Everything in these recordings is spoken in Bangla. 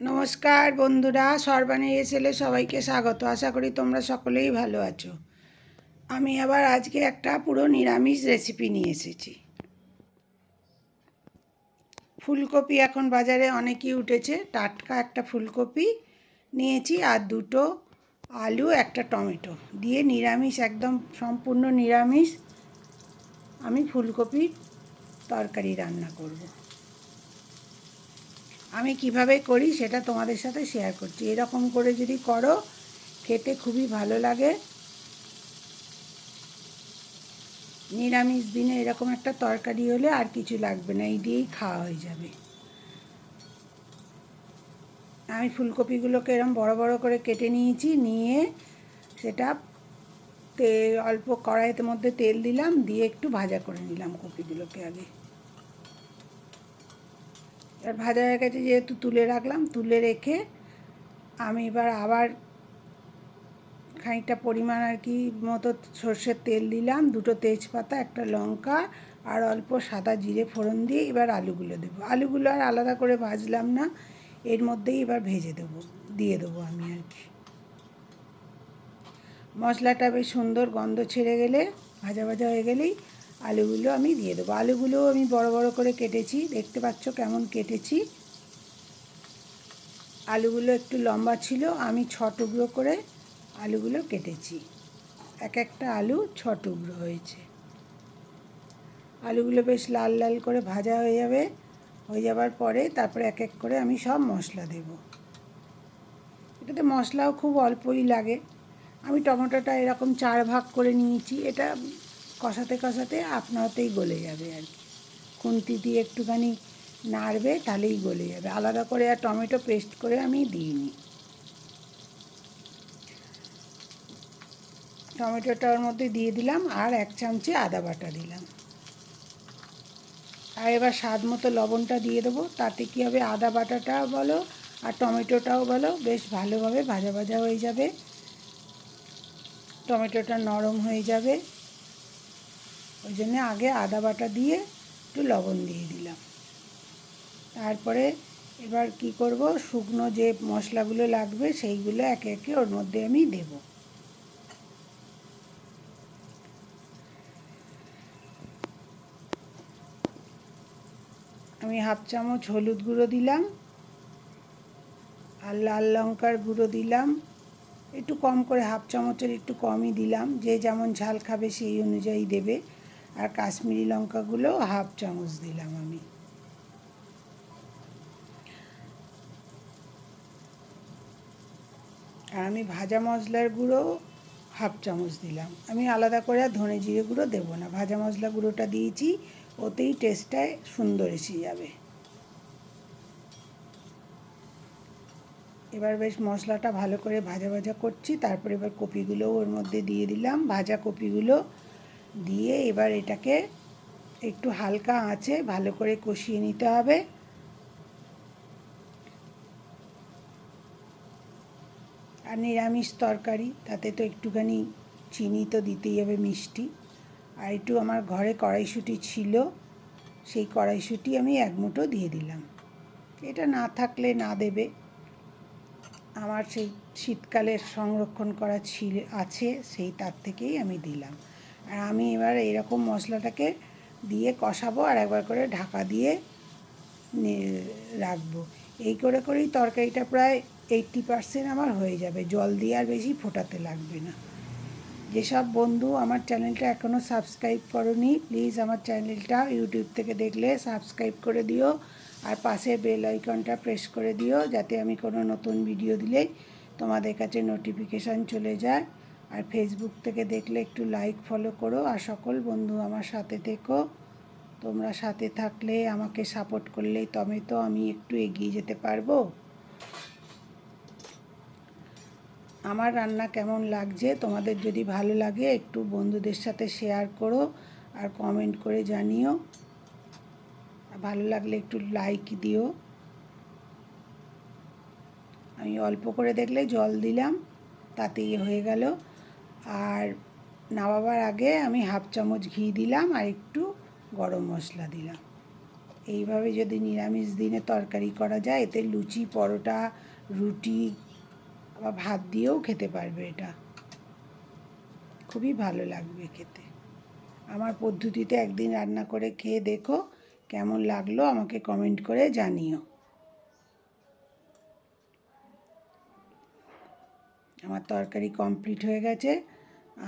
নমস্কার বন্ধুরা, সর্বাণী এসেলে সবাইকে স্বাগত। আশা করি তোমরা সকলেই ভালো আছো। আমি আবার আজকে একটা পুরো নিরামিষ রেসিপি নিয়ে এসেছি। ফুলকপি এখন বাজারে অনেকই উঠেছে। টাটকা একটা ফুলকপি নিয়েছি আর দুটো আলু, একটা টমেটো। দিয়ে নিরামিষ, একদম সম্পূর্ণ নিরামিষ আমি ফুলকপির তরকারি রান্না করব। আমি কীভাবে করি সেটা তোমাদের সাথে শেয়ার করছি। এরকম করে যদি করো, খেতে খুবই ভালো লাগে। নিরামিষ দিনে এরকম একটা তরকারি হলে আর কিছু লাগবে না, এই দিয়েই খাওয়া হয়ে যাবে। আমি ফুলকপিগুলোকে এরকম বড় বড় করে কেটে নিয়েছি, নিয়ে সেটা তেল অল্প কড়াইতে মধ্যে তেল দিলাম, দিয়ে একটু ভাজা করে নিলাম কপিগুলোকে আগে। এবার ভাজা হয়ে গেছে যেহেতু তুলে রাখলাম, তুলে রেখে আমি এবার আবার খানিকটা পরিমাণ আর কি মতো সর্ষের তেল দিলাম, দুটো তেজপাতা, একটা লঙ্কা আর অল্প সাদা জিরে ফোড়ন দিয়ে এবার আলুগুলো দেবো। আলুগুলো আর আলাদা করে ভাজলাম না, এর মধ্যেই এবার ভেজে দেবো, দিয়ে দেবো আমি আর কি। মশলাটা বেশ সুন্দর গন্ধ ছেড়ে গেলে, ভাজা ভাজা হয়ে গেলেই আলুগুলো আমি দিয়ে দেবো। আলুগুলো আমি বড় বড় করে কেটেছি। দেখতে পাচ্ছ কেমন কেটেছি। আলুগুলো একটু লম্বা ছিল। আমি ছ টুকরো করে আলুগুলো কেটেছি। এক একটা আলু ছ টুকরো হয়েছে। আলুগুলো বেশ লাল লাল করে ভাজা হয়ে যাবে। হয়ে যাবার পরে তারপরে এক এক করে আমি সব মশলা দেব। এটাতে মশলাও খুব অল্পই লাগে। আমি টমেটোটা এরকম চার ভাগ করে নিয়েছি। এটা কষাতে কষাতে আপনাতেই গলে যাবে আর কি। খুন্তি দিয়ে একটুখানি নাড়বে তাহলেই গলে যাবে। আলাদা করে আর টমেটো পেস্ট করে আমি দিইনি। টমেটোটার মধ্যে দিয়ে দিলাম আর এক চামচে আদা বাটা দিলাম। আর এবার স্বাদ মতো লবণটা দিয়ে দেবো। তাতে কী হবে? আদা বাটাটাও বলো আর টমেটোটাও বলো বেশ ভালোভাবে ভাজা ভাজা হয়ে যাবে। টমেটোটা নরম হয়ে যাবে। ওই জন্য আগে আদা বাটা দিয়ে একটু লবণ দিয়ে দিলাম। তারপরে এবার কি করব, শুকনো যে মশলাগুলো লাগবে সেইগুলো একে একে ওর মধ্যে আমি দেব। আমি হাফ চামচ হলুদ গুঁড়ো দিলাম, আর লাল লঙ্কার গুঁড়ো দিলাম। একটু কম করে হাফ চামচের একটু কমই দিলাম, যে যেমন ঝাল খাবে সেই অনুযায়ী দেবে। আর কাশ্মীরি লঙ্কাগুলো হাফ চামচ দিলাম আমি। আর আমি ভাজা মশলার গুঁড়ো হাফ চামচ দিলাম। আমি আলাদা করে আর ধনে জিরে গুঁড়ো দেবো না। ভাজা মশলা গুঁড়োটা দিয়েছি, ওতেই টেস্টটায় সুন্দর এসে যাবে। এবার বেশ মশলাটা ভালো করে ভাজা ভাজা করছি। তারপরে এবার কপিগুলো ওর মধ্যে দিয়ে দিলাম। ভাজা কপিগুলো দিয়ে এবার এটাকে একটু হালকা আঁচে ভালো করে কষিয়ে নিতে হবে। আর নিরামিষ তরকারি, তাতে তো একটুখানি চিনি তো দিতেই হবে মিষ্টি। আর একটু আমার ঘরে কড়াইশুঁটি ছিল, সেই কড়াইশুঁটি আমি এক মুঠো দিয়ে দিলাম। এটা না থাকলে না দেবে। আমার সেই শীতকালের সংরক্ষণ করা ছিল, আছে, সেই তার থেকেই আমি দিলাম। আর আমি এবার এইরকম মশলাটাকে দিয়ে কষাবো আর একবার করে ঢাকা দিয়ে রাখব। এই করে করেই তরকারিটা প্রায় এইট্টি পারসেন্ট আমার হয়ে যাবে। জল দিয়ে আর বেশি ফোটাতে লাগবে না। যেসব বন্ধু আমার চ্যানেলটা এখনও সাবস্ক্রাইব করনি, প্লিজ আমার চ্যানেলটা ইউটিউব থেকে দেখলে সাবস্ক্রাইব করে দিও আর পাশে বেল আইকনটা প্রেস করে দিও, যাতে আমি কোনো নতুন ভিডিও দিলেই তোমাদের কাছে নোটিফিকেশান চলে যায়। আর ফেসবুক থেকে দেখলে একটু লাইক ফলো করো আর সকল বন্ধু আমার সাথে থেকো। তোমরা সাথে থাকলে, আমাকে সাপোর্ট করলেই তবে তো আমি একটু এগিয়ে যেতে পারব। আমার রান্না কেমন লাগছে? তোমাদের যদি ভালো লাগে, একটু বন্ধুদের সাথে শেয়ার করো আর কমেন্ট করে জানিও। ভালো লাগলে একটু লাইক দিও। আমি অল্প করে দেখলে জল দিলাম, তাতেই হয়ে গেল। আর নামাবার আগে আমি হাফ চামচ ঘি দিলাম আর একটু গরম মশলা দিলাম। এইভাবে যদি নিরামিষ দিনে তরকারি করা যায়, এতে লুচি, পরোটা, রুটি বা ভাত দিয়েও খেতে পারবে এটা। খুবই ভালো লাগবে খেতে। আমার পদ্ধতিতে একদিন রান্না করে খেয়ে দেখো, কেমন লাগল আমাকে কমেন্ট করে জানিও। আমার তরকারি কমপ্লিট হয়ে গেছে,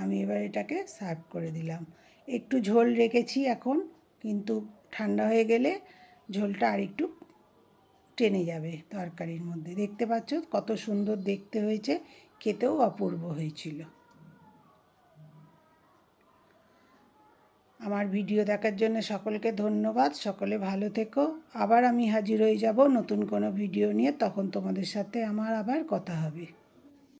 আমি এবার এটাকে সার্ভ করে দিলাম। একটু ঝোল রেখেছি এখন, কিন্তু ঠান্ডা হয়ে গেলে ঝোলটা আর একটু টেনে যাবে তরকারির মধ্যে। দেখতে পাচ্ছ কত সুন্দর দেখতে হয়েছে, খেতেও অপূর্ব হয়েছিল। আমার ভিডিও দেখার জন্য সকলকে ধন্যবাদ, সকলে ভালো থেকো। আবার আমি হাজির হয়ে যাব নতুন কোনো ভিডিও নিয়ে, তখন তোমাদের সাথে আমার আবার কথা হবে।